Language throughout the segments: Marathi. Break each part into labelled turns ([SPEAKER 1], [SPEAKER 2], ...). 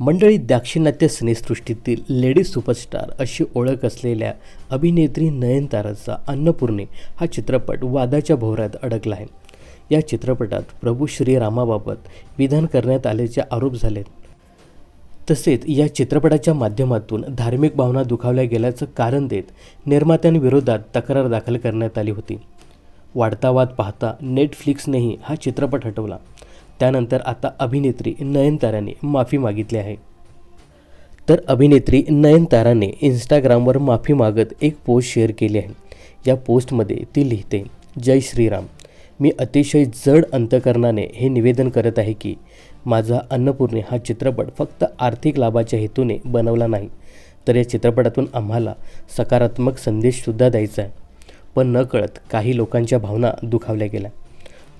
[SPEAKER 1] मंडळी दाक्षिणात्य सिनेसृष्टीतील लेडीज सुपरस्टार अशी ओळख असलेल्या अभिनेत्री नयनताराचा अन्नपूर्णे हा चित्रपट वादाच्या भोवऱ्यात अडकला आहे. या चित्रपटात प्रभू श्रीरामाबाबत विधान करण्यात आल्याचे आरोप झालेत. तसेच या चित्रपटाच्या माध्यमातून धार्मिक भावना दुखावल्या गेल्याचं कारण देत निर्मात्यांविरोधात तक्रार दाखल करण्यात आली होती. वाढता वाद पाहता नेटफ्लिक्सनेही हा चित्रपट हटवला. त्यानंतर आता अभिनेत्री नयनताराने माफी मागितली आहे. तर अभिनेत्री नयनताराने इंस्टाग्रामवर माफी मागत एक पोस्ट शेअर केली आहे. या पोस्टमध्ये ती लिहिते जय श्रीराम. मी अतिशय जड अंतकरणाने हे निवेदन करत आहे की माझा अन्नपूर्णे हा चित्रपट फक्त आर्थिक लाभाच्या हेतूने बनवला नाही तर या चित्रपटातून आम्हाला सकारात्मक संदेशसुद्धा द्यायचा आहे. पण नकळत काही लोकांच्या भावना दुखावल्या गेल्या.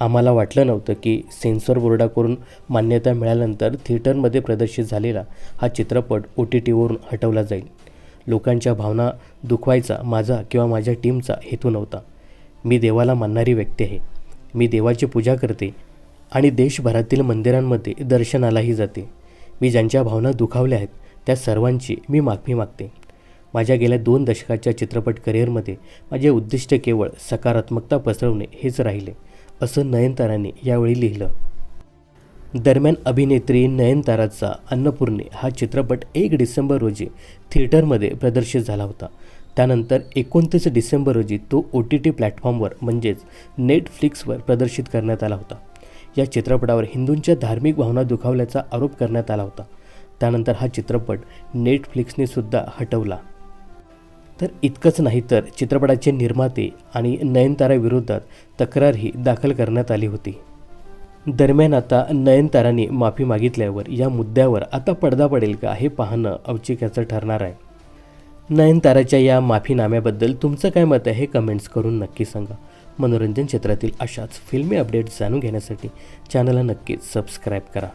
[SPEAKER 1] आम्हाला वाटलं नव्हतं की सेन्सॉर बोर्डाकडून मान्यता मिळाल्यानंतर थिएटरमध्ये प्रदर्शित झालेला हा चित्रपट ओ टी टीवरून हटवला जाईल. लोकांच्या भावना दुखवायचा माझा किंवा माझ्या टीमचा हेतू नव्हता. मी देवाला मानणारी व्यक्ती आहे. मी देवाची पूजा करते आणि देशभरातील मंदिरांमध्ये दर्शनालाही जाते. मी ज्यांच्या भावना दुखावल्या आहेत त्या सर्वांची मी माफी मागते. माझ्या गेल्या दोन दशकाच्या चित्रपट करिअरमध्ये माझे उद्दिष्ट केवळ सकारात्मकता पसरवणे हेच राहिले. असं नयनताराने यावेळी लिहिलं. दरम्यान अभिनेत्री नयनताराचा अन्नपूर्णे हा चित्रपट एक डिसेंबर रोजी थिएटरमध्ये प्रदर्शित झाला होता. त्यानंतर एकोणतीस डिसेंबर रोजी तो ओ टी टी प्लॅटफॉर्मवर म्हणजेच नेटफ्लिक्सवर प्रदर्शित करण्यात आला होता. या चित्रपटावर हिंदूंच्या धार्मिक भावना दुखावल्याचा आरोप करण्यात आला होता. त्यानंतर हा चित्रपट नेटफ्लिक्सने सुद्धा हटवला. तर इतकंच नाही तर चित्रपटाचे निर्माते आणि नयनताराविरोधात तक्रारही दाखल करण्यात आली होती. दरम्यान आता नयनताराने माफी मागितल्यावर या मुद्द्यावर आता पडदा पडेल का हे पाहणं औचित्याचं ठरणार आहे. नयनताराच्या या माफीनाम्याबद्दल तुमचं काय मत आहे हे कमेंट्स करून नक्की सांगा. मनोरंजन क्षेत्रातील अशाच फिल्मी अपडेट्स जाणून घेण्यासाठी चॅनलला नक्कीच सबस्क्राईब करा.